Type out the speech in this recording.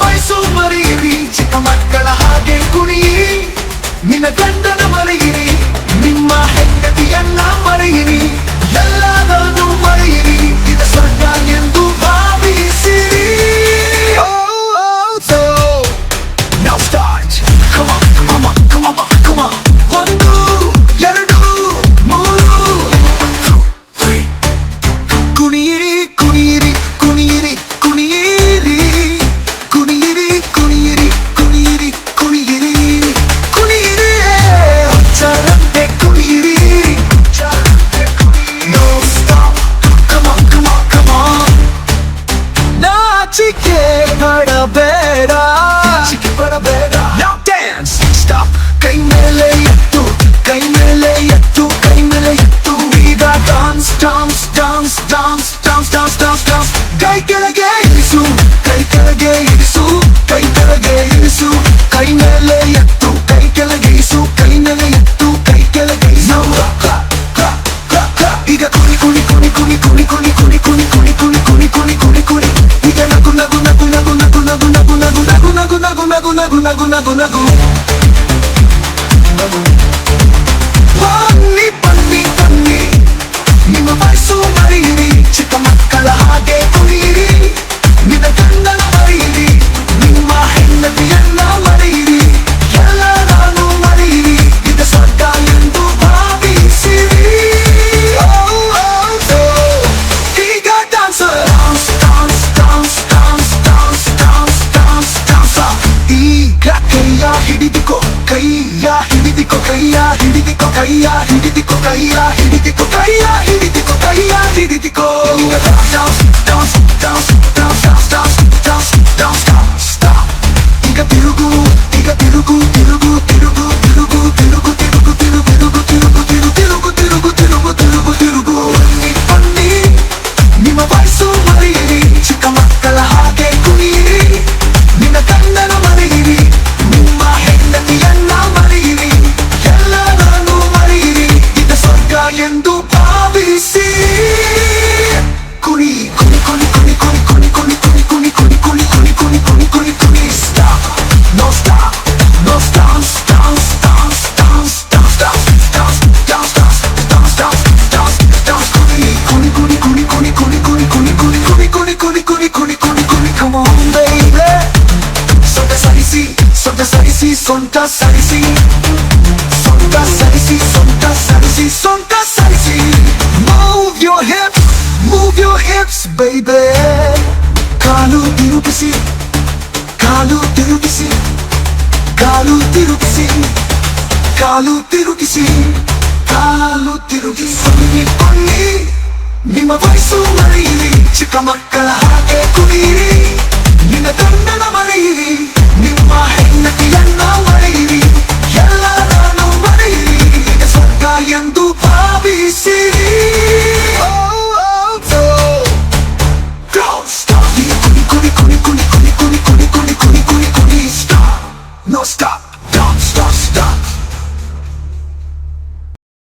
ವಯಸ್ಸು ಮರೆಯಿರಿ ಚಿಕ್ಕ ಮಕ್ಕಳ ಹಾಗೆ ಕುಣಿಯಿರಿ ನಿನ್ನ ಗಂಡನ ಮರೆಯಿರಿ ನಿಮ್ಮ ಹೆಂಡತಿಯನ್ನ ಮರೆಯಿರಿ ಎಲ್ಲದನ್ನು ಮರೆಯಿರಿ ಇದ ಸ್ವರ್ಗ ಎಂದು ಭಾವಿಸಿರಿ Now start. Come on, come on, come on, come on. ಒಂದು ಎರಡು ಮೂರು ಕುಣಿಯಿರಿ ಕುಣಿಯಿರಿ ಇರಿಸು ಕೈ ಮೇಲೆ ಎತ್ತು ಕೈ ಕೆಳಗಿಸು ಕೈ ನೆಲೆ ಎತ್ತು ಕೈ ಕೆಳಗಿಸು ಈಗ ಕುಣಿ ಕುಣಿ ಕುಣಿ ಕುಣಿ ಕುಣಿ ಕುಣಿ ಕುಣಿ ಕುಣಿ ಕುಣಿ ಕುಣಿ ಕುಣಿ ಕುಣಿ ಕುಣಿ ಕುಣಿ ಈಗ ನಗು ನಗು ನಗು ನಗು ನಗು ನಗು ನಗು ನಗು ನಗು ನಗು ನಗು ನಗು ನಗು ನಗು ನಗು ನಗು ನಗು కొకయ్యా హిడిది కొకయ్యా హిడిది కొకయ్యా హిడిది కొకయ్యా హిడిది కొకయ్యా హిడిది కో Down, down, down, down. ಸರಿಸಿ ಸೊಂಟ ಸರಿಸಿ ಸೊಂಟ ಸರಿಸಿ ಸೊಂಟ ಸರಿಸಿ ಸೊಂಟ ಸರಿಸಿ move your hips move your hips babe ಕಾಲು ತಿರುಗಿಸಿ ಕಾಲು ತಿರುಗಿಸಿ ಕಾಲು ತಿರುಗಿಸಿ ಕಾಲು ತಿರುಗಿಸಿ ಕಾಲು ತಿರುಗಿಸಿ ನಿಮ್ಮ ವಯಸ್ಸು ಮರೆಯಿರಿ ಚಿಕ್ಕ ಮಕ್ಕಳ ಹಾಗೆ ಕುಡಿಯಿರಿ